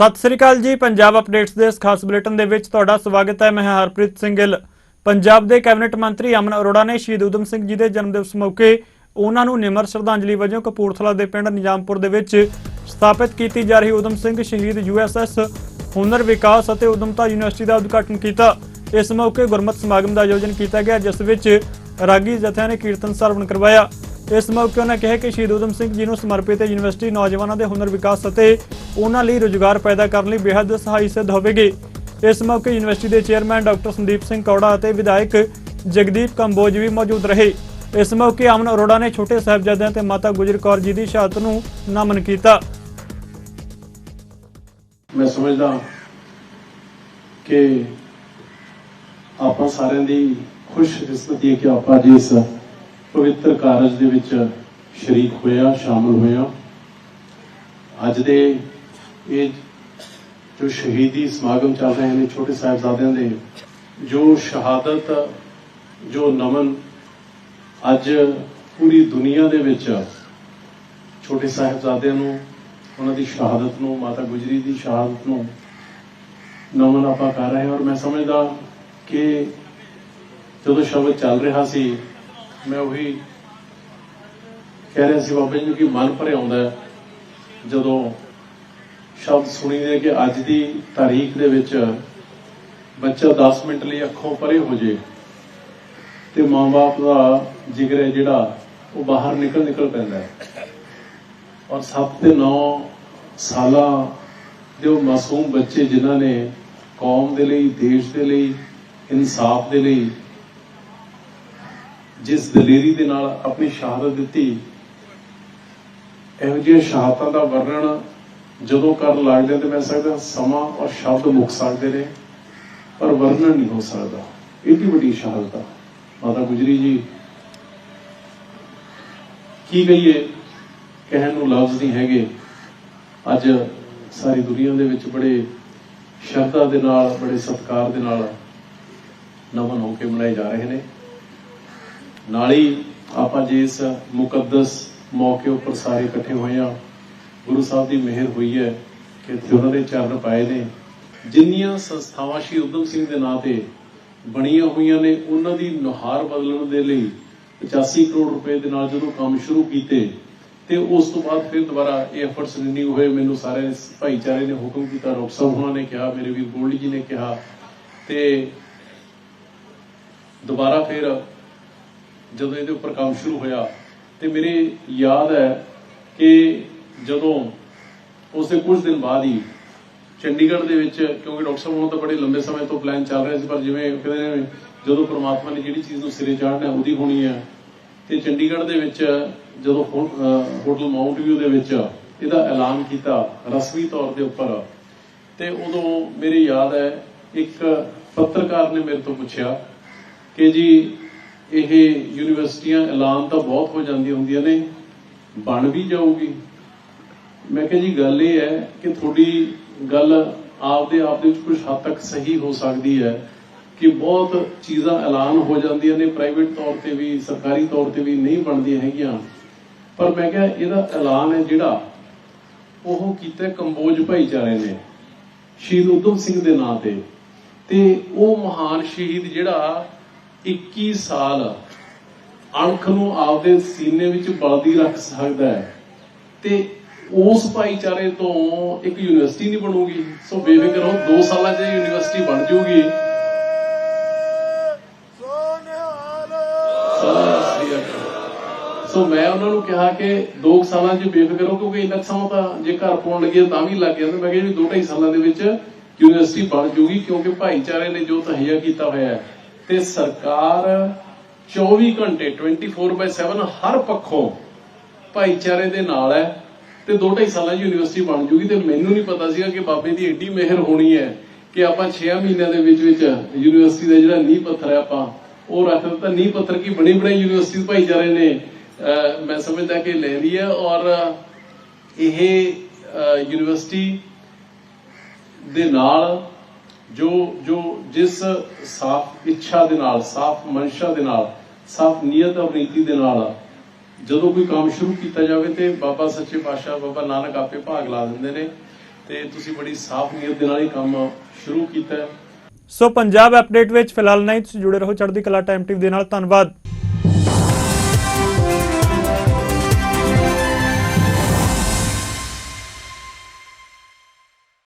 ਸਤਿ ਸ੍ਰੀ ਅਕਾਲ ਜੀ, ਪੰਜਾਬ ਅਪਡੇਟਸ ਦੇ ਇਸ ਖਾਸ ਬੁਲੇਟਿਨ ਦੇ ਵਿੱਚ ਤੁਹਾਡਾ ਸਵਾਗਤ ਹੈ। ਮੈਂ ਹਰਪ੍ਰੀਤ ਸਿੰਘ ਗਿੱਲ। ਪੰਜਾਬ ਦੇ ਕੈਬਨਿਟ ਮੰਤਰੀ ਅਮਨ ਅਰੋੜਾ ਨੇ ਸ਼ਹੀਦ ਊਧਮ ਸਿੰਘ ਜੀ ਦੇ ਜਨਮ ਦਿਵਸ ਮੌਕੇ ਉਹਨਾਂ ਨੂੰ ਨਿਮਰ ਸ਼ਰਧਾਂਜਲੀ ਵਜੋਂ ਕਪੂਰਥਲਾ ਦੇ ਪਿੰਡ ਨਿਜ਼ਾਮਪੁਰ ਦੇ ਵਿੱਚ ਸਥਾਪਿਤ ਕੀਤੀ ਜਾ ਰਹੀ ਊਧਮ ਸਿੰਘ ਸ਼ਹੀਦ ਯੂਐਸਐਸ ਹੁਨਰ ਵਿਕਾਸ ਅਤੇ ਉਦਮਤਾ ਯੂਨੀਵਰਸਿਟੀ ਦਾ ਉਦਘਾਟਨ ਕੀਤਾ। ਇਸ ਮੌਕੇ ਗੁਰਮਤਿ ਸਮਾਗਮ ਦਾ ਆਯੋਜਨ ਕੀਤਾ ਗਿਆ, ਜਿਸ ਵਿੱਚ ਰਾਗੀ ਜਥਿਆਂ ਨੇ ਕੀਰਤਨ ਸਰਵਣ ਕਰਵਾਇਆ। ਇਸ ਮੌਕੇ ਉਹਨਾਂ ਕਿਹਾ ਕਿ ਸ਼ਹੀਦ ਊਧਮ ਸਿੰਘ ਜੀ ਨੂੰ ਸਮਰਪਿਤ ਯੂਨੀਵਰਸਿਟੀ ਨੌਜਵਾਨਾਂ ਦੇ ਹੁਨਰ ਵਿਕਾਸ ਅਤੇ ਉਹਨਾਂ ਲਈ ਰੁਜ਼ਗਾਰ ਪੈਦਾ ਕਰਨ ਲਈ ਬੇहद ਸਹਾਈ ਸਿੱਧ ਹੋਵੇਗੀ। ਇਸ ਮੌਕੇ ਯੂਨੀਵਰਸਿਟੀ ਦੇ ਚੇਅਰਮੈਨ ਡਾਕਟਰ ਸੰਦੀਪ ਸਿੰਘ ਕੌੜਾ ਅਤੇ ਵਿਧਾਇਕ ਜਗਦੀਪ ਕੰਬੋਜ ਵੀ ਮੌਜੂਦ ਰਹੇ। ਇਸ ਮੌਕੇ ਅਮਨ ਅਰੋੜਾ ਨੇ ਛੋਟੇ ਸਾਹਿਬਜ਼ਾਦਿਆਂ ਤੇ ਮਾਤਾ ਗੁਜਰ ਕੌਰ ਜੀ ਦੀ ਸ਼ਹਾਦਤ ਨੂੰ ਨਮਨ ਕੀਤਾ। ਮੈਂ ਸਮਝਦਾ ਕਿ ਆਪਾਂ ਸਾਰਿਆਂ ਦੀ ਖੁਸ਼ ਕਿਸਮਤੀ ਹੈ ਕਿ ਆਪਾਂ ਅੱਜ ਪਵਿੱਤਰ ਕਾਰਜ ਦੇ ਵਿੱਚ ਸ਼ਰੀਕ ਹੋਇਆ, ਸ਼ਾਮਲ ਹੋਇਆ। ਅੱਜ ਦੇ ਇਹ ਜੋ ਸ਼ਹੀਦੀ ਸਮਾਗਮ ਚੱਲ ਰਹੇ ਨੇ ਛੋਟੇ ਸਾਹਿਬਜ਼ਾਦਿਆਂ ਦੇ, ਜੋ ਸ਼ਹਾਦਤ, ਜੋ ਨਮਨ ਅੱਜ ਪੂਰੀ ਦੁਨੀਆ ਦੇ ਵਿੱਚ ਛੋਟੇ ਸਾਹਿਬਜ਼ਾਦਿਆਂ ਨੂੰ, ਉਹਨਾਂ ਦੀ ਸ਼ਹਾਦਤ ਨੂੰ, ਮਾਤਾ ਗੁਜਰੀ ਦੀ ਸ਼ਹਾਦਤ ਨੂੰ ਨਮਨ ਆਪਾਂ ਕਰ ਰਹੇ ਹਾਂ। ਔਰ ਮੈਂ ਸਮਝਦਾ ਕਿ ਜਦੋਂ ਸ਼ਬਦ ਚੱਲ ਰਿਹਾ ਸੀ ਮੈਂ ਉਹੀ ਕਹਿ ਰਿਹਾ ਸੀ ਬਾਬਾ ਜੀ ਨੂੰ ਕਿ ਮਨ ਭਰੇ ਆਉਂਦਾ ਜਦੋਂ ਸ਼ਬਦ ਸੁਣੀਦੇ ਕਿ ਅੱਜ ਦੀ ਤਾਰੀਖ ਦੇ ਵਿੱਚ ਬੱਚਾ 10 ਮਿੰਟ ਲਈ ਅੱਖੋਂ ਪਰੇ ਹੋ ਜੇ ਤੇ ਮਾਂ-ਬਾਪ ਦਾ ਜਿਗਰ ਹੈ ਜਿਹੜਾ ਉਹ ਬਾਹਰ ਨਿਕਲ ਨਿਕਲ ਪੈਂਦਾ ਹੈ। ਔਰ 7 ਤੇ 9 ਸਾਲਾਂ ਦੇ ਉਹ ਮਾਸੂਮ ਬੱਚੇ ਜਿਨ੍ਹਾਂ ਨੇ ਕੌਮ ਦੇ ਲਈ, ਦੇਸ਼ ਦੇ ਲਈ, ਇਨਸਾਫ ਦੇ ਲਈ ਜਿਸ ਦਲੇਰੀ ਦੇ ਨਾਲ ਆਪਣੀ ਸ਼ਹਾਦਤ ਦਿੱਤੀ, ਇਹੋ ਜਿਹੀਆਂ ਸ਼ਹਾਦਤਾਂ ਦਾ ਵਰਣਨ ਜਦੋਂ ਕਰਨ ਲੱਗਦੇ ਤੇ ਮੈਂ ਸਕਦਾ ਸਮਾਂ ਔਰ ਸ਼ਬਦ ਮੁੱਕ ਸਕਦੇ ਨੇ, ਪਰ ਵਰਣਨ ਨਹੀਂ ਹੋ ਸਕਦਾ। ਏਡੀ ਵੱਡੀ ਸ਼ਹਾਦਤ ਆ। ਮਾਤਾ ਗੁਜਰੀ ਜੀ, ਕੀ ਕਹੀਏ? ਕਹਿਣ ਨੂੰ ਲਫ਼ਜ਼ ਨਹੀਂ ਹੈਗੇ। ਅੱਜ ਸਾਰੀ ਦੁਨੀਆ ਦੇ ਵਿੱਚ ਬੜੇ ਸ਼ਰਧਾ ਦੇ ਨਾਲ, ਬੜੇ ਸਤਿਕਾਰ ਦੇ ਨਾਲ ਨਮਨ ਹੋ ਕੇ ਮਨਾਏ ਜਾ ਰਹੇ ਨੇ। ਨਾਲ ਹੀ ਆਪਾਂ ਜੇ ਇਸ ਮੁਕੱਦਸ ਮੌਕੇ ਉੱਪਰ ਸਾਰੇ ਇਕੱਠੇ ਹੋਏ ਆ ਗੁਰੂ ਸਾਹਿਬ ਦੀ ਮਿਹਰ ਹੋਈ ਹੈ ਕਿ ਇੱਥੇ ਉਹਨਾਂ ਦੇ ਚਰਨ ਪਾਏ ਨੇ। ਜਿੰਨੀਆਂ ਸੰਸਥਾਵਾਂ ਸ਼੍ਰੀ ਉਦਮ ਸਿੰਘ ਦੇ ਨਾਂ ਤੇ ਬਣੀਆਂ ਹੋਈਆਂ ਨੇ, ਉਹਨਾਂ ਦੀ ਨੁਹਾਰ ਬਦਲਣ ਦੇ ਲਈ 85 ਕਰੋੜ ਰੁਪਏ ਦੇ ਨਾਲ ਜਦੋਂ ਕੰਮ ਸ਼ੁਰੂ ਕੀਤੇ, ਤੇ ਉਸ ਤੋਂ ਬਾਅਦ ਫਿਰ ਦੁਬਾਰਾ ਇਹ ਐਫਰਟਸ ਰਿਨਿਊ ਹੋਏ। ਮੈਨੂੰ ਸਾਰੇ ਭਾਈਚਾਰੇ ਨੇ ਹੁਕਮ ਕੀਤਾ ਰੋਕ ਸਾਹਿਬ ਉਹਨਾਂ ਨੇ ਕਿਹਾ, ਮੇਰੇ ਵੀਰ ਗੋਲਡੀ ਜੀ ਨੇ ਕਿਹਾ, ਤੇ ਦੁਬਾਰਾ ਫਿਰ ਜਦੋਂ ਇਹਦੇ ਉੱਪਰ ਕੰਮ ਸ਼ੁਰੂ ਹੋਇਆ, ਤੇ ਮੇਰੇ ਯਾਦ ਹੈ ਕਿ ਜਦੋਂ ਉਸ ਦੇ ਕੁਝ ਦਿਨ ਬਾਅਦ ਹੀ ਚੰਡੀਗੜ੍ਹ ਦੇ ਵਿੱਚ, ਕਿਉਂਕਿ ਡਾਕਟਰ ਸਾਹਿਬ ਉਹਨਾਂ ਤਾਂ ਬੜੇ ਲੰਬੇ ਸਮੇਂ ਤੋਂ ਪਲਾਨ ਚੱਲ ਰਿਹਾ ਸੀ, ਪਰ ਜਿਵੇਂ ਕਹਿੰਦੇ ਨੇ, ਜਦੋਂ ਪ੍ਰਮਾਤਮਾ ਨੇ ਜਿਹੜੀ ਚੀਜ਼ ਨੂੰ ਸਿਰੇ ਚਾੜਨਾ ਉਹਦੀ ਹੋਣੀ ਹੈ। ਤੇ ਚੰਡੀਗੜ੍ਹ ਦੇ ਵਿੱਚ ਜਦੋਂ ਹੋਟਲ ਮਾਊਂਟ ਵਿਊ ਦੇ ਵਿੱਚ ਇਹਦਾ ਐਲਾਨ ਕੀਤਾ ਰਸਮੀ ਤੌਰ ਦੇ ਉੱਪਰ, ਤੇ ਉਦੋਂ ਮੇਰੀ ਯਾਦ ਹੈ, ਇੱਕ ਪੱਤਰਕਾਰ ਨੇ ਮੇਰੇ ਤੋਂ ਪੁੱਛਿਆ ਕਿ ਜੀ ਇਹ ਯੂਨੀਵਰਸਿਟੀਆਂ ਐਲਾਨ ਤਾਂ ਬਹੁਤ ਹੋ ਜਾਂਦੀਆਂ ਹੁੰਦੀਆਂ ਨੇ, ਬਣ ਵੀ ਜਾਊਗੀ। ਮੈਂ ਕਿਹਾ ਜੀ, ਗੱਲ ਇਹ ਹੈ ਕਿ ਤੁਹਾਡੀ ਗੱਲ ਆਪਦੇ ਆਪ ਦੇ ਵਿੱਚ ਕੁਝ ਹੱਦ ਤੱਕ ਸਹੀ ਹੋ ਸਕਦੀ ਹੈ ਕਿ ਬਹੁਤ ਚੀਜ਼ਾਂ ਐਲਾਨ ਹੋ ਜਾਂਦੀਆਂ ਨੇ, ਪ੍ਰਾਈਵੇਟ ਤੌਰ ਤੇ ਵੀ, ਸਰਕਾਰੀ ਤੌਰ ਤੇ ਵੀ ਨਹੀਂ ਬਣਦੀਆਂ ਹੈਗੀਆਂ। ਪਰ ਮੈਂ ਕਿਹਾ ਇਹਦਾ ਐਲਾਨ ਹੈ ਜਿਹੜਾ ਉਹ ਕੀਤਾ ਕੰਬੋਜ ਭਾਈਚਾਰੇ ਨੇ, ਸ਼ਹੀਦ ਉਦਮ ਸਿੰਘ ਦੇ ਨਾਂ ਤੇ। ਤੇ ਉਹ ਮਹਾਨ ਸ਼ਹੀਦ ਜਿਹੜਾ 21 ਸਾਲ ਅਣਖ ਨੂੰ ਆਪਦੇ ਸੀਨੇ ਵਿੱਚ ਬਲਦੀ ਰੱਖ ਸਕਦਾ ਹੈ ਤੇ ਉਸ ਭਾਈਚਾਰੇ ਤੋਂ ਇੱਕ ਯੂਨੀਵਰਸਿਟੀ ਨਹੀਂ ਬਣੂਗੀ। ਸੋ ਬੇਫਿਕਰ ਹੋ 2 ਸਾਲਾਂ 'ਚ ਯੂਨੀਵਰਸਿਟੀ ਬਣ ਜੂਗੀ। ਸੋ ਮੈਂ ਉਹਨਾਂ ਨੂੰ ਕਿਹਾ ਕਿ 2 ਸਾਲਾਂ 'ਚ ਬੇਫਿਕਰ ਹੋ ਕਿਉਂਕਿ ਇੰਨਾ ਕੁ ਸਮਾਂ ਤਾਂ ਜੇ ਘਰ ਪਾਉਣ ਲੱਗੇ ਤਾਂ ਵੀ ਲੱਗ ਜਾਂਦਾ। ਮੈਂ ਕਿਹਾ ਜੀ 2.5 ਸਾਲਾਂ ਦੇ ਵਿੱਚ ਯੂਨੀਵਰਸਿਟੀ ਬਣ ਜੂਗੀ, ਕਿਉਂਕਿ ਭਾਈਚਾਰੇ ਨੇ ਜੋ ਤਹਈਆ ਕੀਤਾ ਹੋਇਆ ਹੈ। ਤੇ ਸਰਕਾਰ 24 ਘੰਟੇ 24/7 ਹਰ ਪੱਖੋਂ ਭਾਈਚਾਰੇ ਦੇ ਨਾਲ ਹੈ ਤੇ 2.5 ਸਾਲਾਂ 'ਚ ਯੂਨੀਵਰਸਿਟੀ ਬਣ ਜੂਗੀ ਤੇ ਮੈਨੂੰ ਨਹੀਂ ਪਤਾ ਸੀਗਾ ਕਿ ਬਾਬੇ ਦੀ ਏਡੀ ਮਿਹਰ ਹੋਣੀ ਹੈ ਕਿ ਆਪਾਂ 6 ਮਹੀਨਿਆਂ ਦੇ ਵਿੱਚ ਵਿੱਚ ਯੂਨੀਵਰਸਿਟੀ ਦਾ ਜਿਹੜਾ ਨੀਂਹ ਪੱਥਰ ਹੈ ਆਪਾਂ ਉਹ ਰੱਖ ਦਿੱਤਾ। ਨੀਂਹ ਪੱਥਰ ਕੀ ਬਣੀ ਬਣੀ ਯੂਨੀਵਰਸਿਟੀ ਭਾਈਚਾਰੇ ਨੇ? ਮੈਂ ਸਮਝਦਾ ਕਿ ਲੈ ਲਈ ਹੈ ਔਰ ਇਹ ਯੂਨੀਵਰਸਿਟੀ ਦੇ ਨਾਲ ਜੋ ਜੋ ਜਿਸ ਸਾਫ਼ ਇੱਛਾ ਦੇ ਨਾਲ, ਸਾਫ਼ ਮਨਸ਼ਾ ਦੇ ਨਾਲ, ਸਾਫ਼ ਨੀਅਤ ਔਰ ਦੇ ਨਾਲ ਜਦੋਂ ਕੋਈ ਕੰਮ ਸ਼ੁਰੂ ਕੀਤਾ ਜਾਵੇ ਤੇ ਬਾਬਾ ਸੱਚੇ ਪਾਤਸ਼ਾਹ, ਬਾਬਾ ਨਾਨਕ ਆਪੇ ਭਾਗ ਲਾ ਦਿੰਦੇ ਨੇ ਤੇ ਤੁਸੀਂ ਬੜੀ ਸਾਫ਼ ਨੀਅਤ ਦੇ ਨਾਲ ਇਹ ਕੰਮ ਸ਼ੁਰੂ ਕੀਤਾ। ਸੋ ਪੰਜਾਬ ਅਪਡੇਟ ਵਿੱਚ ਫਿਲਹਾਲ ਨਹੀਂ ਤੁਸੀਂ ਜੁੜੇ ਰਹੋ ਚੜ੍ਹਦੀ ਕਲਾ ਟਾਈਮ ਟੀਵੀ ਦੇ ਨਾਲ। ਧੰਨਵਾਦ।